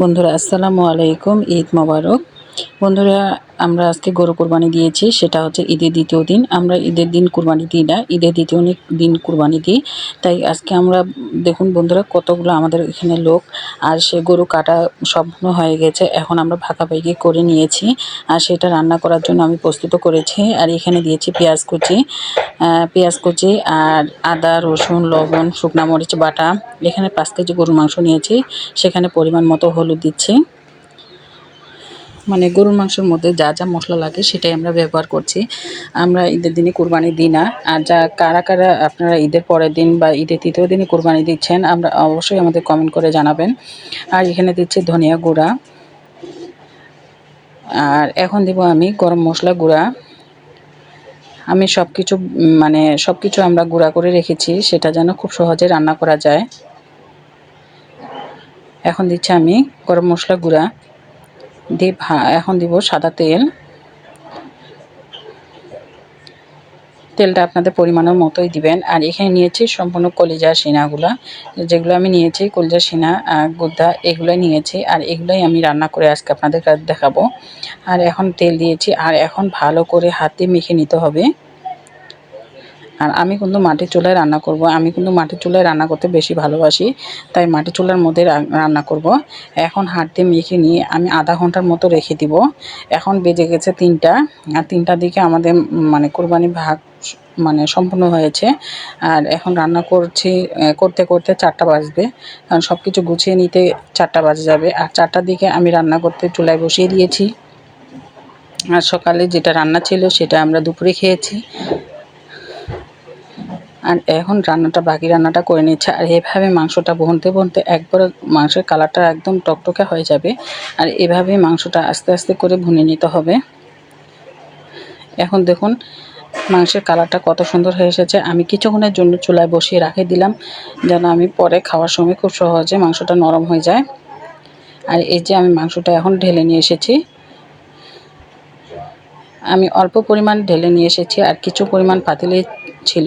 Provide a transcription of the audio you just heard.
বন্ধুরা আসসালামু আলাইকুম ঈদ মোবারক। বন্ধুরা আমরা আজকে গরু কোরবানি দিয়েছি, সেটা হচ্ছে ঈদের দ্বিতীয় দিন। আমরা ঈদের দিন কোরবানি দিই না, ঈদের দ্বিতীয় দিন কোরবানি দিই। তাই আজকে আমরা, দেখুন বন্ধুরা, কতগুলো আমাদের এখানে লোক, আর সে গরু কাটা সম্পূর্ণ হয়ে গেছে। এখন আমরা ভাগাভাগি করে নিয়েছি, আর সেটা রান্না করার জন্য আমি প্রস্তুত করেছি। আর এখানে দিয়েছি পেঁয়াজ কুচি পেঁয়াজ কুচি আর আদা, রসুন, লবণ, শুকনা মরিচ, বাটা। এখানে পাঁচ কেজি গরুর মাংস নিয়েছি, সেখানে পরিমাণ মতো হলুদ দিচ্ছি। মানে গরুর মাংসের মধ্যে যা যা মশলা লাগে সেটাই আমরা ব্যবহার করছি। আমরা ঈদের দিনে কোরবানি দিই না। আর যা কারা কারা আপনারা ঈদের পরের দিন বা ঈদের তৃতীয় দিনে কোরবানি দিচ্ছেন, আমরা অবশ্যই আমাদের কমেন্ট করে জানাবেন। আর এখানে দিচ্ছি ধনিয়া গুঁড়া। আর এখন দেব আমি গরম মশলা গুঁড়া। আমি সব কিছু মানে সব কিছু আমরা গুঁড়া করে রেখেছি, সেটা যেন খুব সহজে রান্না করা যায়। এখন দিচ্ছি আমি গরম মশলা গুঁড়া। দিয়ে এখন দিব সাদা তেল। তেলটা আপনাদের পরিমাণের মতোই দিবেন। আর এখানে নিয়েছি সম্পূর্ণ কলিজা সিনাগুলা, যেগুলো আমি নিয়েছি, কলিজা সিনা গুদ্দা, এগুলোই নিয়েছি। আর এগুলোই আমি রান্না করে আজকে আপনাদের দেখাবো। আর এখন তেল দিয়েছি। আর এখন ভালো করে হাতে মেখে নিতে হবে। আর আমি কিন্তু মাটির চুলায় রান্না করব। আমি কিন্তু মাটির চুলায় রান্না করতে বেশি ভালোবাসি, তাই মাটির চুলার মধ্যে রান্না করব। এখন হাতে মেখে নিয়ে আমি আধা ঘণ্টার মতো রেখে দিব। এখন বেজে গেছে তিনটা, আর তিনটার দিকে আমাদের মানে কোরবানি ভাগ মানে সম্পূর্ণ হয়েছে। আর এখন রান্না করছি করতে করতে চারটা বাজবে। কারণ সব কিছু গুছিয়ে নিতে চারটা বাজে যাবে। আর চারটার দিকে আমি রান্না করতে চুলায় বসিয়ে দিয়েছি। আর সকালে যেটা রান্না ছিল সেটা আমরা দুপুরে খেয়েছি। আর এখন রান্নাটা, বাকি রান্নাটা করে নিচ্ছে। আর এভাবে মাংসটা ভনতে ভনতে একবার মাংসের কালারটা একদম টকটকে হয়ে যাবে। আর এভাবে মাংসটা আস্তে আস্তে করে ভুনে নিতে হবে। এখন দেখুন, মাংসের কালারটা কত সুন্দর হয়ে এসেছে। আমি কিছুক্ষণের জন্য চুলায় বসিয়ে রাখে দিলাম, যেন আমি পরে খাওয়ার সময় খুব সহজে মাংসটা নরম হয়ে যায়। আর এই যে আমি মাংসটা এখন ঢেলে নিয়ে এসেছি। আমি অল্প পরিমাণ ঢেলে নিয়ে এসেছি, আর কিছু পরিমাণ পাতিলে ছিল।